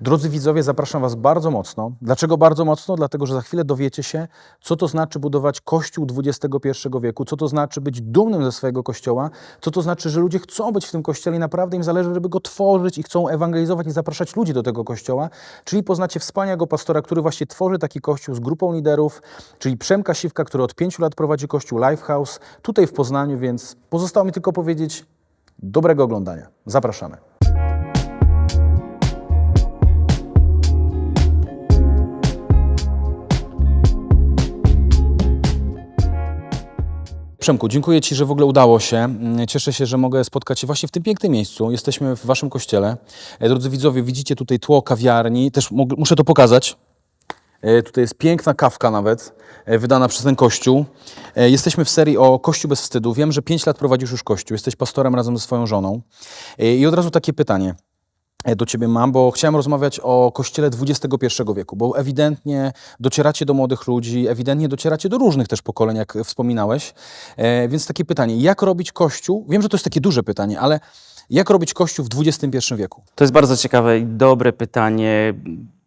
Drodzy widzowie, zapraszam Was bardzo mocno. Dlaczego bardzo mocno? Dlatego, że za chwilę dowiecie się, co to znaczy budować kościół XXI wieku, co to znaczy być dumnym ze swojego kościoła, co to znaczy, że ludzie chcą być w tym kościele i naprawdę im zależy, żeby go tworzyć i chcą ewangelizować i zapraszać ludzi do tego kościoła. Czyli poznacie wspaniałego pastora, który właśnie tworzy taki kościół z grupą liderów, czyli Przemka Siwka, który od pięciu lat prowadzi kościół Lifehouse tutaj w Poznaniu, więc pozostało mi tylko powiedzieć dobrego oglądania. Zapraszamy. Przemku, dziękuję Ci, że w ogóle udało się. Mm, Cieszę się, że mogę spotkać się właśnie w tym pięknym miejscu. Jesteśmy w Waszym kościele. E, Drodzy widzowie, widzicie tutaj tło kawiarni. Też muszę to pokazać. E, Tutaj jest piękna kawka nawet, e, wydana przez ten kościół. Jesteśmy w serii o Kościół bez wstydu. Wiem, że pięć lat prowadzisz już kościół. Jesteś pastorem razem ze swoją żoną. I od razu takie pytanie do Ciebie mam, bo chciałem rozmawiać o Kościele XXI wieku, bo ewidentnie docieracie do młodych ludzi, ewidentnie docieracie do różnych też pokoleń, jak wspominałeś. E, Więc takie pytanie, jak robić Kościół? Wiem, że to jest takie duże pytanie, ale jak robić Kościół w XXI wieku? To jest bardzo ciekawe i dobre pytanie.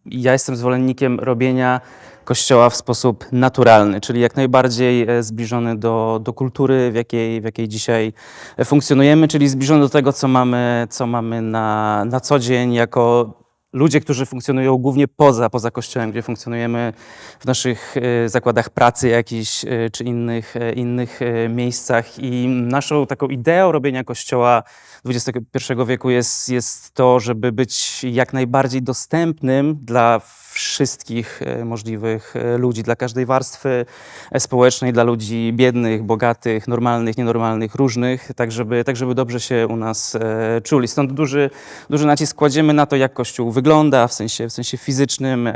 Ja jestem zwolennikiem robienia kościoła w sposób naturalny, czyli jak najbardziej e, zbliżony do, do kultury, w jakiej, w jakiej dzisiaj e, funkcjonujemy, czyli zbliżony do tego, co mamy, co mamy na, na co dzień jako ludzie, którzy funkcjonują głównie poza, poza kościołem, gdzie funkcjonujemy w naszych e, zakładach pracy jakichś czy innych, innych miejscach. I naszą taką ideą robienia kościoła XXI wieku jest, jest to, żeby być jak najbardziej dostępnym dla wszystkich e, możliwych e, ludzi, dla każdej warstwy e, społecznej, dla ludzi biednych, bogatych, normalnych, nienormalnych, różnych, tak żeby, tak żeby dobrze się u nas czuli. Stąd duży, duży nacisk kładziemy na to, jak Kościół wygląda, w sensie, w sensie fizycznym,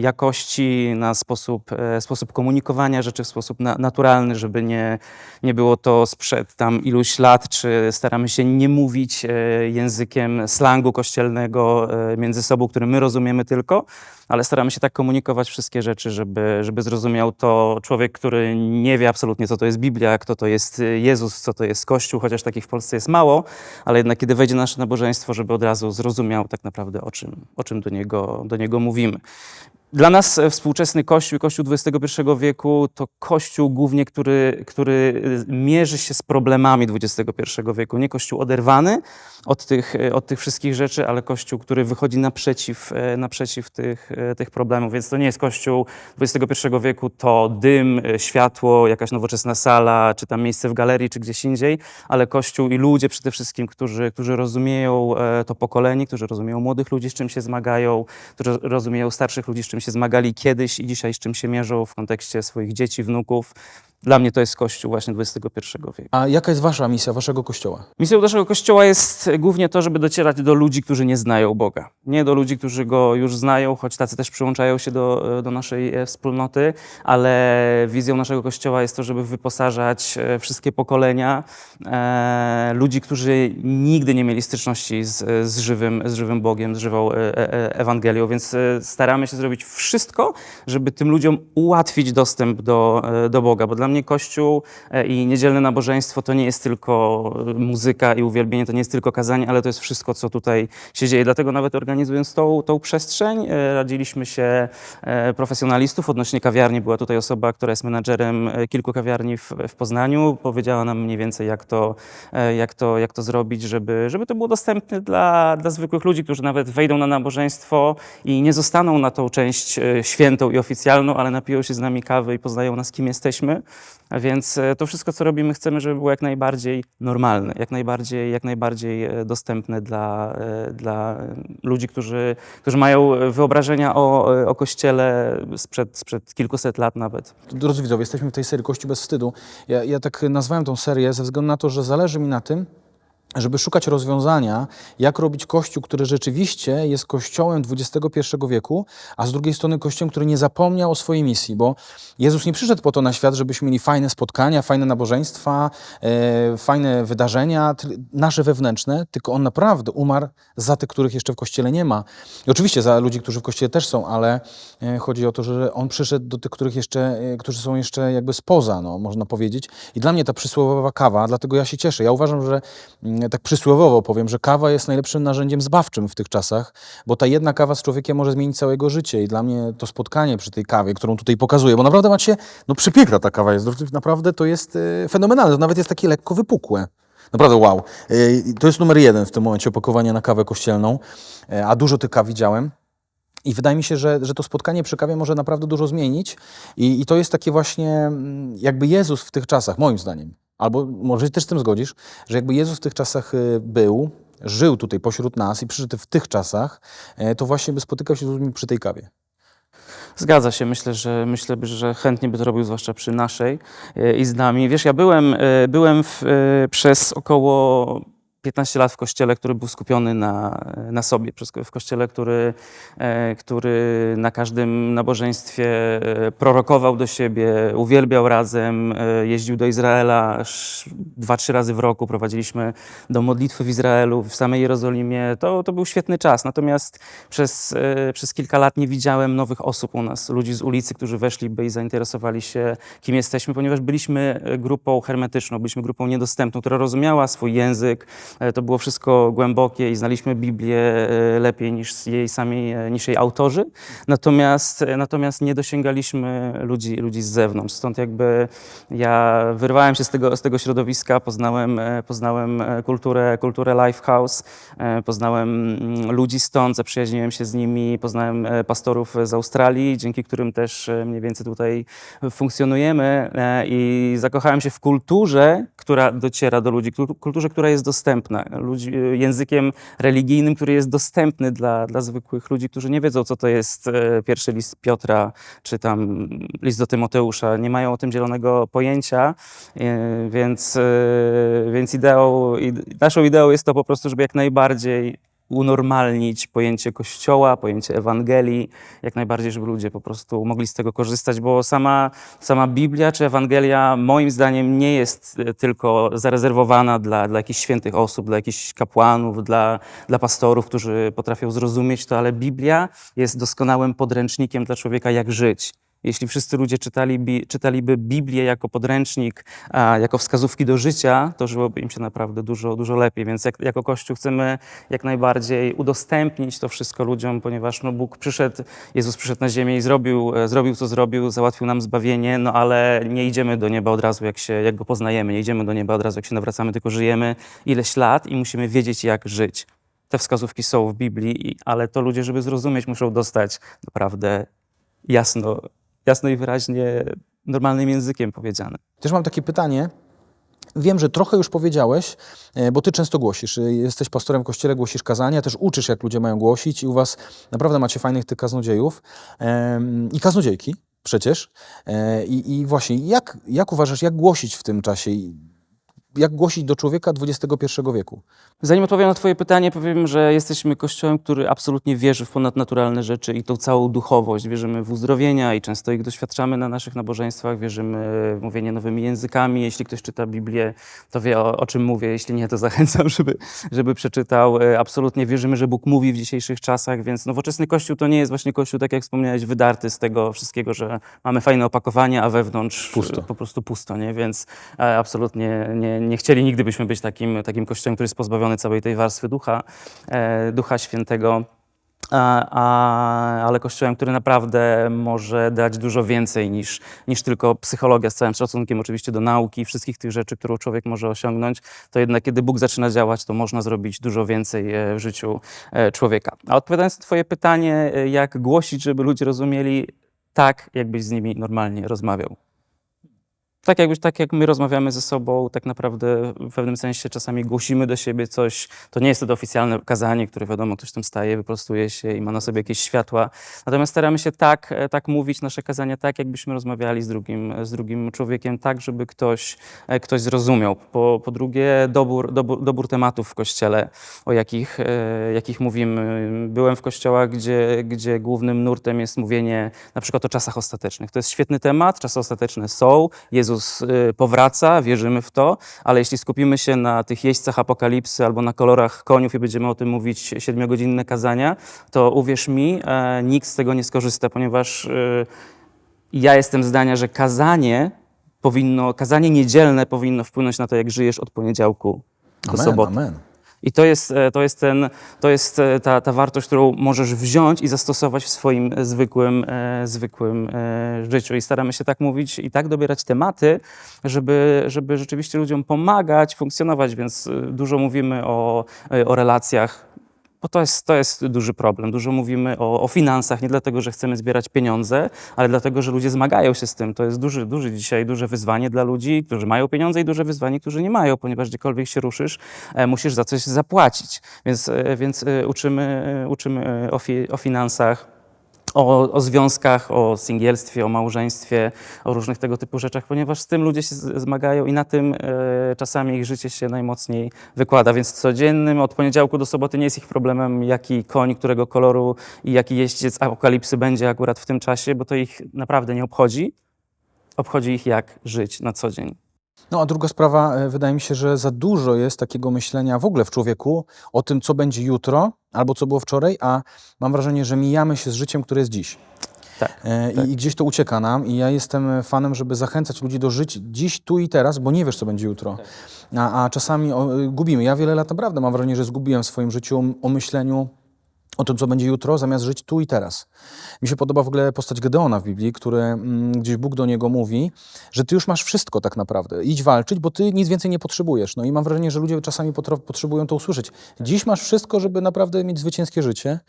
jakości, na sposób, sposób komunikowania rzeczy w sposób na, naturalny, żeby nie, nie było to sprzed tam iluś lat, czy staramy się nie mówić językiem slangu kościelnego między sobą, który my rozumiemy tylko, ale staramy się tak komunikować wszystkie rzeczy, żeby, żeby zrozumiał to człowiek, który nie wie absolutnie, co to jest Biblia, kto to jest y, Jezus, co to jest Kościół, chociaż takich w Polsce jest mało, ale jednak kiedy wejdzie nasze nabożeństwo, żeby od razu zrozumiał tak naprawdę, o czym, o czym do, niego, do niego mówimy. Dla nas e, współczesny Kościół, Kościół XXI wieku, to Kościół głównie, który, który y, mierzy się z problemami XXI wieku. Nie Kościół oderwany od tych, e, od tych wszystkich rzeczy, ale Kościół, który wychodzi naprzeciw, e, naprzeciw tych, e, tych problemów. Więc to nie jest Kościół XXI wieku, to dym, e, światło, jakaś nowoczesna sala, czy tam miejsce w galerii, czy gdzieś indziej, ale Kościół i ludzie przede wszystkim, którzy, którzy rozumieją e, to pokolenie, którzy rozumieją młodych ludzi, z czym się zmagają, którzy rozumieją starszych ludzi, z czym się zmagali kiedyś i dzisiaj z czym się mierzą w kontekście swoich dzieci, wnuków. Dla mnie to jest Kościół właśnie XXI wieku. A jaka jest Wasza misja, Waszego Kościoła? Misją naszego Kościoła jest głównie to, żeby docierać do ludzi, którzy nie znają Boga. Nie do ludzi, którzy Go już znają, choć tacy też przyłączają się do, do naszej e, wspólnoty, ale wizją naszego Kościoła jest to, żeby wyposażać e, wszystkie pokolenia e, ludzi, którzy nigdy nie mieli styczności z, z, żywym, z żywym Bogiem, z żywą e, e, Ewangelią, więc e, staramy się zrobić wszystko, żeby tym ludziom ułatwić dostęp do, e, do Boga, bo dla mnie Kościół e, i niedzielne nabożeństwo to nie jest tylko e, muzyka i uwielbienie, to nie jest tylko kazanie, ale to jest wszystko, co tutaj się dzieje. Dlatego nawet organizując tą, tą przestrzeń, e, radziliśmy się profesjonalistów. Odnośnie kawiarni była tutaj osoba, która jest menadżerem kilku kawiarni w, w Poznaniu. Powiedziała nam mniej więcej, jak to, jak to, jak to zrobić, żeby, żeby to było dostępne dla, dla zwykłych ludzi, którzy nawet wejdą na nabożeństwo i nie zostaną na tą część świętą i oficjalną, ale napiją się z nami kawy i poznają nas, kim jesteśmy. Więc e, to wszystko, co robimy, chcemy, żeby było jak najbardziej normalne, jak najbardziej, jak najbardziej e, dostępne dla, e, dla ludzi, którzy, którzy mają wyobrażenia o, o Kościele sprzed, sprzed kilkuset lat nawet. Drodzy widzowie, jesteśmy w tej serii Kościół bez wstydu. Ja, ja tak nazwałem tą serię ze względu na to, że zależy mi na tym, żeby szukać rozwiązania, jak robić kościół, który rzeczywiście jest kościołem XXI wieku, a z drugiej strony kościołem, który nie zapomniał o swojej misji, bo Jezus nie przyszedł po to na świat, żebyśmy mieli fajne spotkania, fajne nabożeństwa, e, fajne wydarzenia, nasze wewnętrzne, tylko On naprawdę umarł za tych, których jeszcze w kościele nie ma. I oczywiście za ludzi, którzy w kościele też są, ale e, chodzi o to, że On przyszedł do tych, których jeszcze, e, którzy są jeszcze jakby spoza, no, można powiedzieć. I dla mnie ta przysłowiowa kawa, dlatego ja się cieszę. Ja uważam, że mm, tak przysłowiowo powiem, że kawa jest najlepszym narzędziem zbawczym w tych czasach, bo ta jedna kawa z człowiekiem może zmienić całe jego życie i dla mnie to spotkanie przy tej kawie, którą tutaj pokazuję, bo naprawdę macie, no przepiękna ta kawa jest, naprawdę to jest e, fenomenalne, to nawet jest takie lekko wypukłe. Naprawdę wow. E, To jest numer jeden w tym momencie opakowanie na kawę kościelną, E, a dużo tych kaw widziałem. I wydaje mi się, że, że to spotkanie przy kawie może naprawdę dużo zmienić. I, I to jest takie właśnie, mm, jakby Jezus w tych czasach, moim zdaniem, albo może się też z tym zgodzisz, że jakby Jezus w tych czasach y, był, żył tutaj pośród nas i przyszedł w tych czasach, e, to właśnie by spotykał się z ludźmi przy tej kawie. Zgadza się, myślę, że myślę, że chętnie by to robił, zwłaszcza przy naszej e, i z nami. Wiesz, ja byłem, e, byłem w, przez około 15 lat w kościele, który był skupiony na, na sobie, w kościele, który, e, który na każdym nabożeństwie e, prorokował do siebie, uwielbiał razem, e, jeździł do Izraela dwa, trzy razy w roku, prowadziliśmy do modlitwy w Izraelu, w samej Jerozolimie. To, to był świetny czas. Natomiast przez, przez kilka lat nie widziałem nowych osób u nas, ludzi z ulicy, którzy weszliby i zainteresowali się, kim jesteśmy, ponieważ byliśmy grupą hermetyczną, byliśmy grupą niedostępną, która rozumiała swój język. E, To było wszystko głębokie i znaliśmy Biblię e, lepiej niż jej sami, e, niż jej autorzy. Natomiast, natomiast nie dosięgaliśmy ludzi, ludzi z zewnątrz. Stąd jakby ja wyrwałem się z tego, z tego środowiska, poznałem, poznałem kulturę, kulturę Lifehouse, poznałem mm, ludzi stąd, zaprzyjaźniłem się z nimi, poznałem pastorów z Australii, dzięki którym też mniej więcej tutaj funkcjonujemy. I zakochałem się w kulturze, która dociera do ludzi, kultu- kulturze, która jest dostępna, ludzi, e, językiem religijnym, który jest dostępny dla, dla zwykłych ludzi, którzy nie wiedzą, co to jest e, pierwszy list Piotra, czy tam list do Tymoteusza, nie mają o tym zielonego pojęcia, e, więc, więc ideą, id- naszą ideą jest to po prostu, żeby jak najbardziej unormalnić pojęcie Kościoła, pojęcie Ewangelii, jak najbardziej, żeby ludzie po prostu mogli z tego korzystać, bo sama, sama Biblia czy Ewangelia moim zdaniem nie jest e, tylko zarezerwowana dla, dla jakichś świętych osób, dla jakichś kapłanów, dla, dla pastorów, którzy potrafią zrozumieć to, ale Biblia jest doskonałym podręcznikiem dla człowieka, jak żyć. Jeśli wszyscy ludzie czytali, bi- czytaliby Biblię jako podręcznik, jako wskazówki do życia, to żyłoby im się naprawdę dużo, dużo lepiej. Więc jak, jako Kościół chcemy jak najbardziej udostępnić to wszystko ludziom, ponieważ no, Bóg przyszedł, Jezus przyszedł na ziemię i zrobił, e, zrobił co zrobił, załatwił nam zbawienie, no ale nie idziemy do nieba od razu, jak, się, jak go poznajemy, nie idziemy do nieba od razu, jak się nawracamy, tylko żyjemy ileś lat i musimy wiedzieć, jak żyć. Te wskazówki są w Biblii, ale to ludzie, żeby zrozumieć, muszą dostać naprawdę jasno, jasno i wyraźnie normalnym językiem powiedziane. Też mam takie pytanie. Wiem, że trochę już powiedziałeś, e, bo ty często głosisz. e, Jesteś pastorem w kościele, głosisz kazania, też uczysz, jak ludzie mają głosić i u was naprawdę macie fajnych tych kaznodziejów i kaznodziejki przecież. E, I, i właśnie, jak, jak uważasz, jak głosić w tym czasie? Jak głosić do człowieka XXI wieku? Zanim odpowiem na Twoje pytanie, powiem, że jesteśmy kościołem, który absolutnie wierzy w ponadnaturalne rzeczy i tą całą duchowość. Wierzymy w uzdrowienia i często ich doświadczamy na naszych nabożeństwach. Wierzymy w mówienie nowymi językami. Jeśli ktoś czyta Biblię, to wie o, o czym mówię. Jeśli nie, to zachęcam, żeby, żeby przeczytał. E, Absolutnie wierzymy, że Bóg mówi w dzisiejszych czasach, więc nowoczesny kościół to nie jest właśnie kościół, tak jak wspomniałeś, wydarty z tego wszystkiego, że mamy fajne opakowanie, a wewnątrz Pusto. po prostu pusto, nie? Więc e, absolutnie nie, nie chcieli nigdy byśmy być takim, takim kościołem, który jest pozbawiony całej tej warstwy ducha, e, ducha świętego. A, a, ale kościołem, który naprawdę może dać dużo więcej niż, niż tylko psychologia, z całym szacunkiem oczywiście do nauki i wszystkich tych rzeczy, którą człowiek może osiągnąć, to jednak kiedy Bóg zaczyna działać, to można zrobić dużo więcej e, w życiu e, człowieka. A odpowiadając na Twoje pytanie, jak głosić, żeby ludzie rozumieli tak, jakbyś z nimi normalnie rozmawiał. Tak, jakbyś, tak jak my rozmawiamy ze sobą, tak naprawdę w pewnym sensie czasami głosimy do siebie coś. To nie jest to oficjalne kazanie, które wiadomo, ktoś tam staje, wyprostuje się i ma na sobie jakieś światła. Natomiast staramy się tak, e, tak mówić nasze kazania, tak jakbyśmy rozmawiali z drugim, z drugim człowiekiem, tak żeby ktoś, e, ktoś zrozumiał. Po, po drugie, dobór, dobór, dobór tematów w kościele, o jakich, e, jakich mówimy. Byłem w kościołach, gdzie, gdzie głównym nurtem jest mówienie na przykład o czasach ostatecznych. To jest świetny temat, czasy ostateczne są, Jezus y, powraca, wierzymy w to, ale jeśli skupimy się na tych jeźdźcach apokalipsy albo na kolorach koniów i będziemy o tym mówić siedmiogodzinne kazania, to uwierz mi, e, nikt z tego nie skorzysta, ponieważ y, ja jestem zdania, że kazanie powinno, kazanie niedzielne powinno wpłynąć na to, jak żyjesz od poniedziałku do Amen, soboty. amen. I to jest, e, to jest, ten, to jest e, ta, ta wartość, którą możesz wziąć i zastosować w swoim e, zwykłym, e, zwykłym e, życiu. I staramy się tak mówić i tak dobierać tematy, żeby, żeby rzeczywiście ludziom pomagać, funkcjonować, więc dużo mówimy o, o relacjach. Bo to jest, to jest duży problem. Dużo mówimy o, o finansach, nie dlatego, że chcemy zbierać pieniądze, ale dlatego, że ludzie zmagają się z tym. To jest duży, duży dzisiaj duże wyzwanie dla ludzi, którzy mają pieniądze i duże wyzwanie, którzy nie mają, ponieważ gdziekolwiek się ruszysz, e, musisz za coś zapłacić. Więc, e, więc e, uczymy, uczymy o, fi, o finansach. O, o związkach, o singielstwie, o małżeństwie, o różnych tego typu rzeczach, ponieważ z tym ludzie się zmagają i na tym e, czasami ich życie się najmocniej wykłada. Więc codziennym od poniedziałku do soboty nie jest ich problemem, jaki koń, którego koloru i jaki jeździec apokalipsy będzie akurat w tym czasie, bo to ich naprawdę nie obchodzi. Obchodzi ich, jak żyć na co dzień. No a druga sprawa, e, wydaje mi się, że za dużo jest takiego myślenia w ogóle w człowieku o tym, co będzie jutro albo co było wczoraj, a mam wrażenie, że mijamy się z życiem, które jest dziś. Tak. E, I, I gdzieś to ucieka nam i ja jestem fanem, żeby zachęcać ludzi do żyć dziś, tu i teraz, bo nie wiesz, co będzie jutro. A, a czasami o, y, gubimy. Ja wiele lat naprawdę mam wrażenie, że zgubiłem w swoim życiu o myśleniu o tym, co będzie jutro, zamiast żyć tu i teraz. Mi się podoba w ogóle postać Gedeona w Biblii, który mm, gdzieś Bóg do niego mówi, że ty już masz wszystko tak naprawdę. Idź walczyć, bo ty nic więcej nie potrzebujesz. No i mam wrażenie, że ludzie czasami potrzebują to usłyszeć. Dziś masz wszystko, żeby naprawdę mieć zwycięskie życie.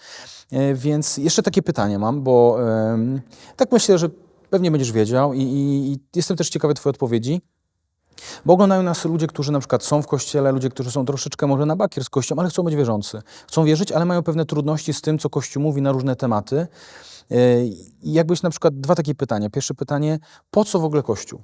E, Więc jeszcze takie pytanie mam, bo em, tak myślę, że pewnie będziesz wiedział i, i, i jestem też ciekawy twojej odpowiedzi. Bo oglądają nas ludzie, którzy na przykład są w kościele, ludzie, którzy są troszeczkę może na bakier z kościołem, ale chcą być wierzący. Chcą wierzyć, ale mają pewne trudności z tym, co Kościół mówi na różne tematy. Yy, I jakbyś na przykład dwa takie pytania. Pierwsze pytanie, po co w ogóle Kościół?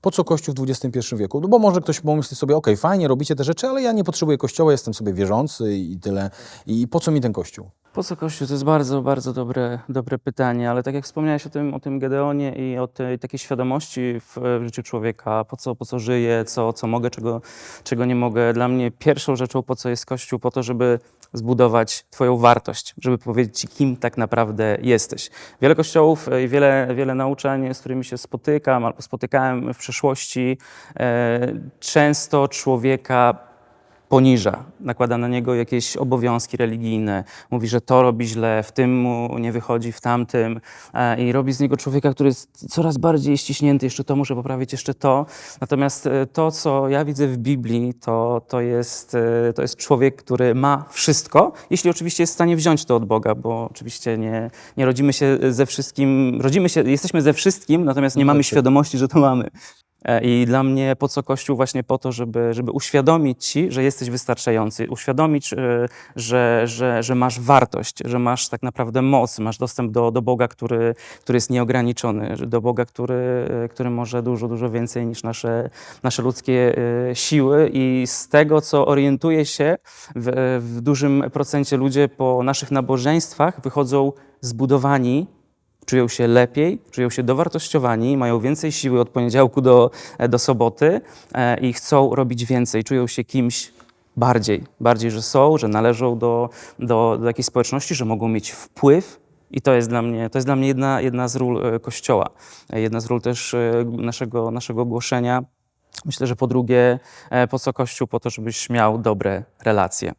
Po co Kościół w XXI wieku? No bo może ktoś pomyśli sobie, okej, fajnie, robicie te rzeczy, ale ja nie potrzebuję Kościoła, jestem sobie wierzący i tyle. I po co mi ten Kościół? Po co Kościół? To jest bardzo, bardzo dobre, dobre pytanie, ale tak jak wspomniałeś o tym, o tym Gedeonie i o tej takiej świadomości w, w życiu człowieka, po co, po co żyję, co, co mogę, czego, czego nie mogę. Dla mnie pierwszą rzeczą, po co jest Kościół, po to, żeby zbudować Twoją wartość, żeby powiedzieć Ci, kim tak naprawdę jesteś. Wiele kościołów i wiele, wiele nauczań, z którymi się spotykam albo spotykałem w przeszłości, e, często człowieka poniża, nakłada na niego jakieś obowiązki religijne, mówi, że to robi źle, w tym mu nie wychodzi, w tamtym e, i robi z niego człowieka, który jest coraz bardziej ściśnięty, jeszcze to muszę poprawić, jeszcze to. Natomiast e, to, co ja widzę w Biblii, to, to, jest, e, to jest człowiek, który ma wszystko, jeśli oczywiście jest w stanie wziąć to od Boga, bo oczywiście nie, nie rodzimy się ze wszystkim, rodzimy się, jesteśmy ze wszystkim, natomiast nie mamy świadomości, że to mamy. E, I dla mnie po co Kościół? Właśnie po to, żeby, żeby uświadomić ci, że jesteś wystarczający, uświadomić, e, że, że, że masz wartość, że masz tak naprawdę moc, masz dostęp do, do Boga, który, który jest nieograniczony, do Boga, który, e, który może dużo, dużo więcej niż nasze, nasze ludzkie siły. I z tego, co orientuję się, w, w dużym procencie ludzie po naszych nabożeństwach wychodzą zbudowani czują się lepiej, czują się dowartościowani, mają więcej siły od poniedziałku do, do soboty e, i chcą robić więcej, czują się kimś bardziej, bardziej, że są, że należą do, do, do jakiejś społeczności, że mogą mieć wpływ. I to jest dla mnie, to jest dla mnie jedna, jedna z ról e, Kościoła, E, jedna z ról też e, naszego, naszego głoszenia. Myślę, że po drugie, e, po co Kościół? Po to, żebyś miał dobre relacje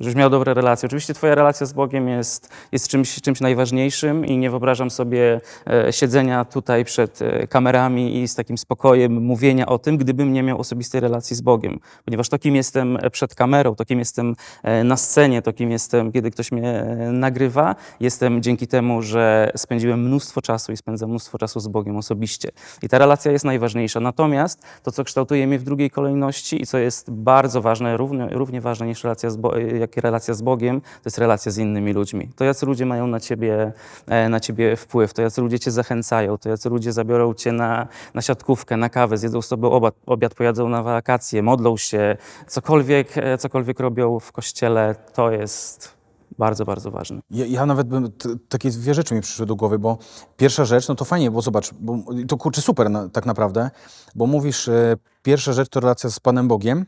żebyś miał dobre relacje. Oczywiście twoja relacja z Bogiem jest, jest czymś, czymś najważniejszym i nie wyobrażam sobie e, siedzenia tutaj przed e, kamerami i z takim spokojem mówienia o tym, gdybym nie miał osobistej relacji z Bogiem. Ponieważ to, kim jestem przed kamerą, to, kim jestem e, na scenie, to, kim jestem, kiedy ktoś mnie e, nagrywa, jestem dzięki temu, że spędziłem mnóstwo czasu i spędzam mnóstwo czasu z Bogiem osobiście. I ta relacja jest najważniejsza. Natomiast to, co kształtuje mnie w drugiej kolejności i co jest bardzo ważne, równie, równie ważne niż relacja z, Bo- jak i relacja z Bogiem, to jest relacja z innymi ludźmi. To, jacy ludzie mają na ciebie, e, na ciebie wpływ, to, jacy ludzie cię zachęcają, to, jacy ludzie zabiorą cię na, na siatkówkę, na kawę, zjedzą tobą obiad, obiad, pojadą na wakacje, modlą się, cokolwiek, e, cokolwiek robią w kościele, to jest bardzo, bardzo ważne. Ja, ja nawet bym, takie dwie rzeczy mi przyszły do głowy, bo pierwsza rzecz, no to fajnie, bo zobacz, bo to kurczę super na, tak naprawdę, bo mówisz, e, pierwsza rzecz to relacja z Panem Bogiem,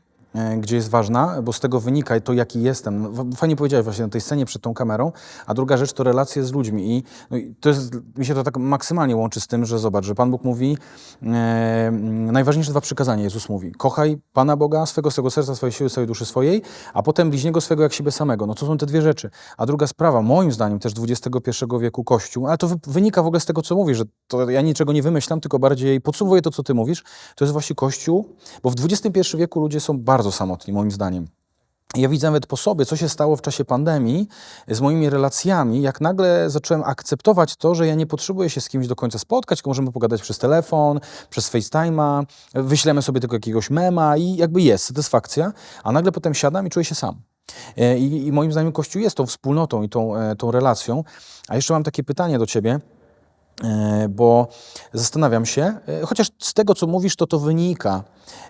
gdzie jest ważna, bo z tego wynika to, jaki jestem. No, Fajnie powiedziałeś właśnie na tej scenie przed tą kamerą, a druga rzecz to relacje z ludźmi. I, no, i to jest, mi się to tak maksymalnie łączy z tym, że zobacz, że Pan Bóg mówi, e, mm, najważniejsze dwa przykazania Jezus mówi. Kochaj Pana Boga, swego, swego serca, swojej siły, swojej duszy swojej, a potem bliźniego swego jak siebie samego. No to są te dwie rzeczy. A druga sprawa, moim zdaniem też XXI wieku Kościół, ale to wy- wynika w ogóle z tego, co mówisz, że to ja niczego nie wymyślam, tylko bardziej podsumowuję to, co ty mówisz, to jest właśnie Kościół, bo w XXI wieku ludzie są bardzo samotni, moim zdaniem. Ja widzę nawet po sobie, co się stało w czasie pandemii z moimi relacjami, jak nagle zacząłem akceptować to, że ja nie potrzebuję się z kimś do końca spotkać, tylko możemy pogadać przez telefon, przez FaceTime'a, wyślemy sobie tylko jakiegoś mema i jakby jest satysfakcja, a nagle potem siadam i czuję się sam. E, I, i moim zdaniem Kościół jest tą wspólnotą i tą, e, tą relacją. A jeszcze mam takie pytanie do ciebie. E, bo zastanawiam się, e, chociaż z tego, co mówisz, to to wynika.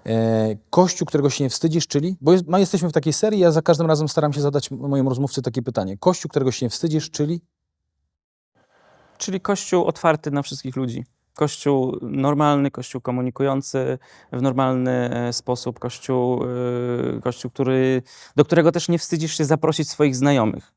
E, Kościół, którego się nie wstydzisz, czyli, bo jest, ma, jesteśmy w takiej serii, ja za każdym razem staram się zadać mojemu rozmówcy takie pytanie. Kościół, którego się nie wstydzisz, czyli Czyli kościół otwarty na wszystkich ludzi. Kościół normalny, kościół komunikujący w normalny sposób, kościół, kościół który, do którego też nie wstydzisz się zaprosić swoich znajomych.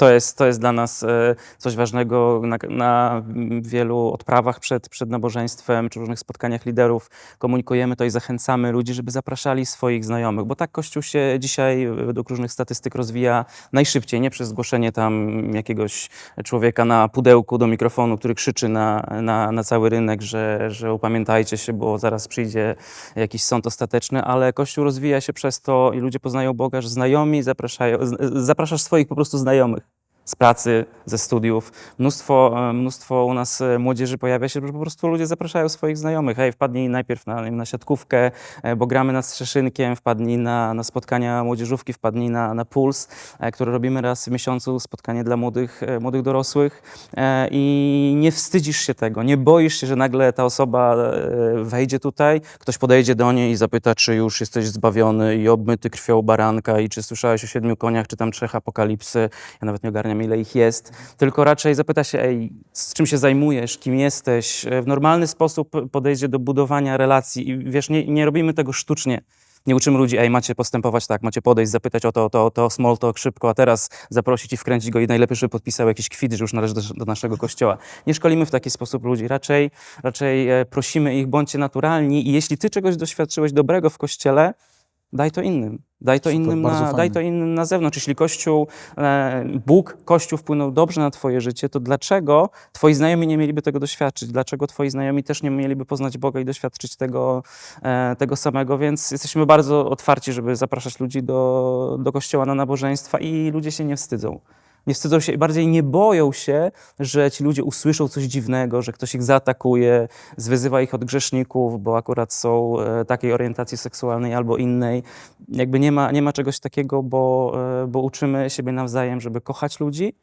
To jest, to jest dla nas e, coś ważnego na, na wielu odprawach przed, przed nabożeństwem czy różnych spotkaniach liderów. Komunikujemy to i zachęcamy ludzi, żeby zapraszali swoich znajomych, bo tak Kościół się dzisiaj według różnych statystyk rozwija najszybciej, nie przez zgłoszenie tam jakiegoś człowieka na pudełku do mikrofonu, który krzyczy na, na, na cały rynek, że, że upamiętajcie się, bo zaraz przyjdzie jakiś sąd ostateczny, ale Kościół rozwija się przez to i ludzie poznają Boga, że znajomi zapraszają, zapraszasz swoich po prostu znajomych z pracy, ze studiów. Mnóstwo, e, mnóstwo u nas e, młodzieży pojawia się, że po prostu ludzie zapraszają swoich znajomych. Hej, wpadnij najpierw na, na siatkówkę, e, bo gramy nad Strzeszynkiem, wpadnij na, na spotkania młodzieżówki, wpadnij na, na Puls, które robimy raz w miesiącu, spotkanie dla młodych, młodych dorosłych i nie wstydzisz się tego, nie boisz się, że nagle ta osoba wejdzie tutaj, ktoś podejdzie do niej i zapyta, czy już jesteś zbawiony i obmyty krwią baranka i czy słyszałeś o siedmiu koniach, czy tam trzech apokalipsy. Ja nawet nie ogarniam, ile ich jest. Tylko raczej zapyta się, ej, z czym się zajmujesz, kim jesteś. E, W normalny sposób podejdzie do budowania relacji i wiesz, nie, nie robimy tego sztucznie. Nie uczymy ludzi, ej, macie postępować tak, macie podejść, zapytać o to, o to, o to, small talk szybko, a teraz zaprosić i wkręcić go i najlepiej, żeby podpisał jakiś kwit, że już należy do, do naszego kościoła. Nie szkolimy w taki sposób ludzi, raczej, raczej e, prosimy ich, bądźcie naturalni i jeśli ty czegoś doświadczyłeś dobrego w kościele, daj to innym. Daj to, Super, innym na, daj to innym na zewnątrz. Jeśli Kościół, e, Bóg, Kościół wpłynął dobrze na twoje życie, to dlaczego twoi znajomi nie mieliby tego doświadczyć? Dlaczego twoi znajomi też nie mieliby poznać Boga i doświadczyć tego, e, tego samego? Więc jesteśmy bardzo otwarci, żeby zapraszać ludzi do, do Kościoła na nabożeństwa i ludzie się nie wstydzą. Nie wstydzą się bardziej nie boją się, że ci ludzie usłyszą coś dziwnego, że ktoś ich zaatakuje, zwyzywa ich od grzeszników, bo akurat są e, takiej orientacji seksualnej albo innej. Jakby nie ma, nie ma czegoś takiego, bo, e, bo uczymy siebie nawzajem, żeby kochać ludzi.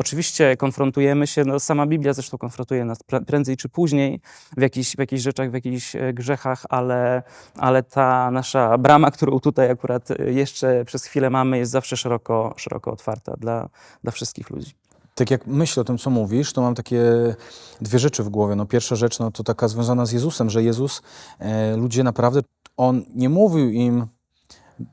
Oczywiście konfrontujemy się, no sama Biblia zresztą konfrontuje nas prędzej czy później w jakichś, w jakichś rzeczach, w jakichś e, grzechach, ale, ale ta nasza brama, którą tutaj akurat e, jeszcze przez chwilę mamy, jest zawsze szeroko, szeroko otwarta dla, dla wszystkich ludzi. tak jak myślę o tym, co mówisz, to mam takie dwie rzeczy w głowie. No, pierwsza rzecz no, to taka związana z Jezusem, że Jezus, e, ludzie naprawdę, On nie mówił im,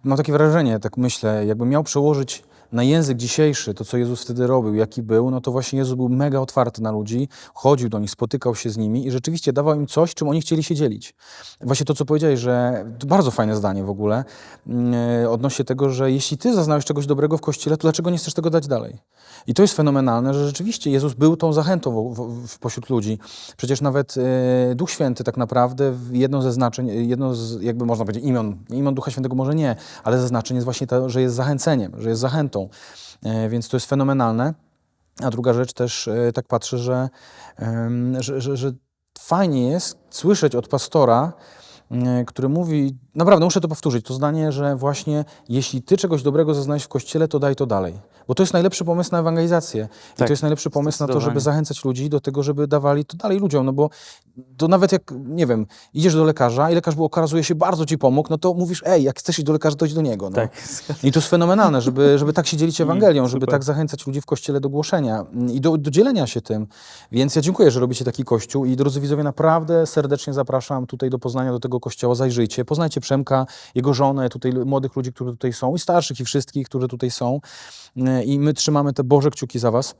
mam takie wrażenie, tak myślę, jakby miał przełożyć na język dzisiejszy, to co Jezus wtedy robił, jaki był, no to właśnie Jezus był mega otwarty na ludzi, chodził do nich, spotykał się z nimi i rzeczywiście dawał im coś, czym oni chcieli się dzielić. Właśnie to, co powiedziałeś, że bardzo fajne zdanie w ogóle, yy, odnośnie tego, że jeśli ty zaznałeś czegoś dobrego w Kościele, to dlaczego nie chcesz tego dać dalej? I to jest fenomenalne, że rzeczywiście Jezus był tą zachętą w, w, w pośród ludzi. Przecież nawet e, Duch Święty tak naprawdę, jedno ze znaczeń, jedno z, jakby można powiedzieć, imion, imion Ducha Świętego może nie, ale ze znaczeń jest właśnie to, że jest zachęceniem, że jest zachętą. E, więc to jest fenomenalne. A druga rzecz też e, tak patrzę, że, że, że, że fajnie jest słyszeć od pastora, który mówi, naprawdę muszę to powtórzyć, to zdanie, że właśnie jeśli ty czegoś dobrego zaznałeś w kościele, to daj to dalej. Bo to jest najlepszy pomysł na ewangelizację. I Tak, to jest najlepszy pomysł na to, żeby zachęcać ludzi do tego, żeby dawali to dalej ludziom. No bo to nawet jak, nie wiem, idziesz do lekarza i lekarz był, okazuje się, bardzo ci pomógł, no to mówisz, ej, jak chcesz iść do lekarza, to idź do niego. No. Tak. I to jest fenomenalne, żeby, żeby tak się dzielić Ewangelią, żeby super. tak zachęcać ludzi w kościele do głoszenia mm, i do, do dzielenia się tym. Więc ja dziękuję, że robicie taki kościół i drodzy widzowie, naprawdę serdecznie zapraszam tutaj do Poznania, do tego tego kościoła, zajrzyjcie, poznajcie Przemka, jego żonę, tutaj młodych ludzi, którzy tutaj są i starszych i wszystkich, którzy tutaj są. E, I my trzymamy te Boże kciuki za was.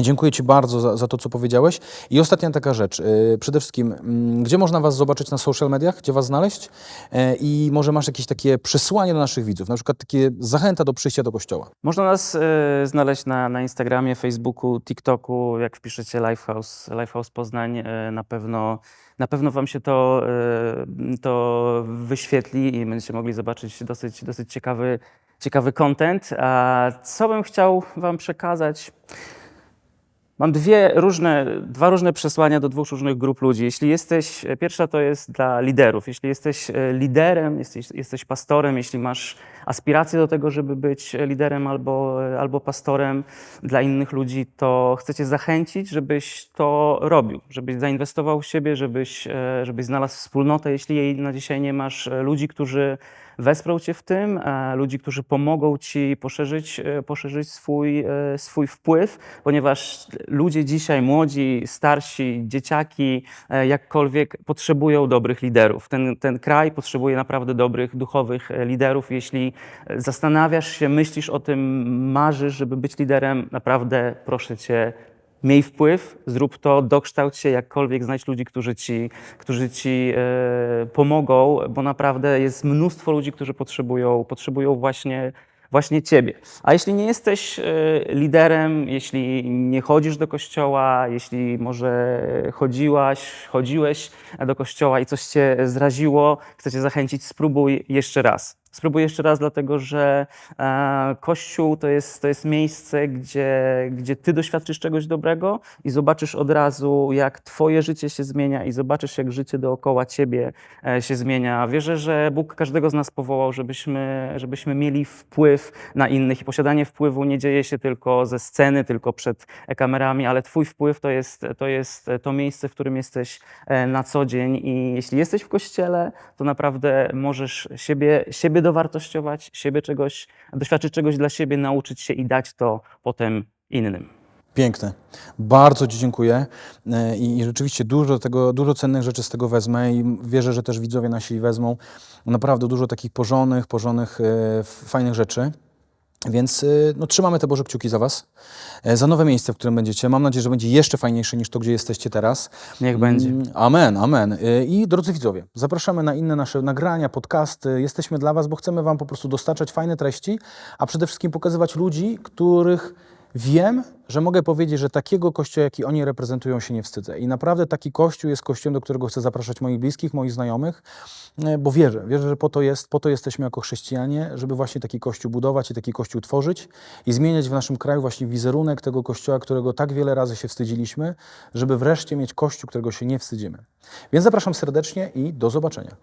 Dziękuję Ci bardzo za, za to, co powiedziałeś. I ostatnia taka rzecz. Yy, przede wszystkim, mm, gdzie można Was zobaczyć na social mediach, gdzie Was znaleźć? Yy, I może masz jakieś takie przesłanie do naszych widzów, na przykład takie zachęta do przyjścia do kościoła. Można nas e, znaleźć na, na Instagramie, Facebooku, TikToku. Jak wpiszecie Lifehouse, Lifehouse Poznań, e, na pewno, na pewno Wam się to, e, to wyświetli i będziecie mogli zobaczyć dosyć, dosyć ciekawy, ciekawy content. A co bym chciał Wam przekazać? Mam dwie różne, dwa różne przesłania do dwóch różnych grup ludzi. Jeśli jesteś, pierwsza to jest dla liderów. Jeśli jesteś e, liderem, jesteś, jesteś pastorem, jeśli masz aspiracje do tego, żeby być liderem albo, albo pastorem dla innych ludzi, to chcę Cię zachęcić, żebyś to robił, żebyś zainwestował w siebie, żebyś, e, żebyś znalazł wspólnotę, jeśli jej na dzisiaj nie masz, e, ludzi, którzy wesprą Cię w tym, e, ludzi, którzy pomogą Ci poszerzyć, e, poszerzyć swój, e, swój wpływ, ponieważ ludzie dzisiaj, młodzi, starsi, dzieciaki, jakkolwiek potrzebują dobrych liderów. Ten, ten kraj potrzebuje naprawdę dobrych, duchowych liderów. Jeśli zastanawiasz się, myślisz o tym, marzysz, żeby być liderem, naprawdę proszę Cię, Miej wpływ, zrób to, dokształć się jakkolwiek, znajdź ludzi, którzy ci, którzy ci e, pomogą, bo naprawdę jest mnóstwo ludzi, którzy potrzebują, potrzebują właśnie, właśnie ciebie. A jeśli nie jesteś e, liderem, jeśli nie chodzisz do kościoła, jeśli może chodziłaś, chodziłeś do kościoła i coś cię zraziło, chcę cię zachęcić, spróbuj jeszcze raz. Spróbuj jeszcze raz, dlatego że e, Kościół to jest, to jest miejsce, gdzie, gdzie Ty doświadczysz czegoś dobrego i zobaczysz od razu, jak Twoje życie się zmienia i zobaczysz, jak życie dookoła Ciebie e, się zmienia. Wierzę, że Bóg każdego z nas powołał, żebyśmy, żebyśmy mieli wpływ na innych i posiadanie wpływu nie dzieje się tylko ze sceny, tylko przed kamerami, ale Twój wpływ to jest to, jest to miejsce, w którym jesteś e, na co dzień i jeśli jesteś w Kościele, to naprawdę możesz siebie, siebie dowartościować, siebie czegoś, doświadczyć czegoś dla siebie, nauczyć się i dać to potem innym. Piękne. Bardzo Ci dziękuję E, i, i rzeczywiście dużo, tego, dużo cennych rzeczy z tego wezmę i wierzę, że też widzowie nasi wezmą naprawdę dużo takich porządnych, porządnych, e, fajnych rzeczy. Więc y, no, trzymamy te Boże kciuki za Was, e, za nowe miejsce, w którym będziecie. Mam nadzieję, że będzie jeszcze fajniejsze niż to, gdzie jesteście teraz. Niech będzie. Mm, Amen, amen. Y, I drodzy widzowie, zapraszamy na inne nasze nagrania, podcasty. Jesteśmy dla Was, bo chcemy Wam po prostu dostarczać fajne treści, a przede wszystkim pokazywać ludzi, których wiem, że mogę powiedzieć, że takiego kościoła, jaki oni reprezentują, się nie wstydzę. I naprawdę taki kościół jest kościołem, do którego chcę zapraszać moich bliskich, moich znajomych, e, bo wierzę, wierzę, że po to, jest, po to jesteśmy jako chrześcijanie, żeby właśnie taki kościół budować i taki kościół tworzyć i zmieniać w naszym kraju właśnie wizerunek tego kościoła, którego tak wiele razy się wstydziliśmy, żeby wreszcie mieć kościół, którego się nie wstydzimy. Więc zapraszam serdecznie i do zobaczenia.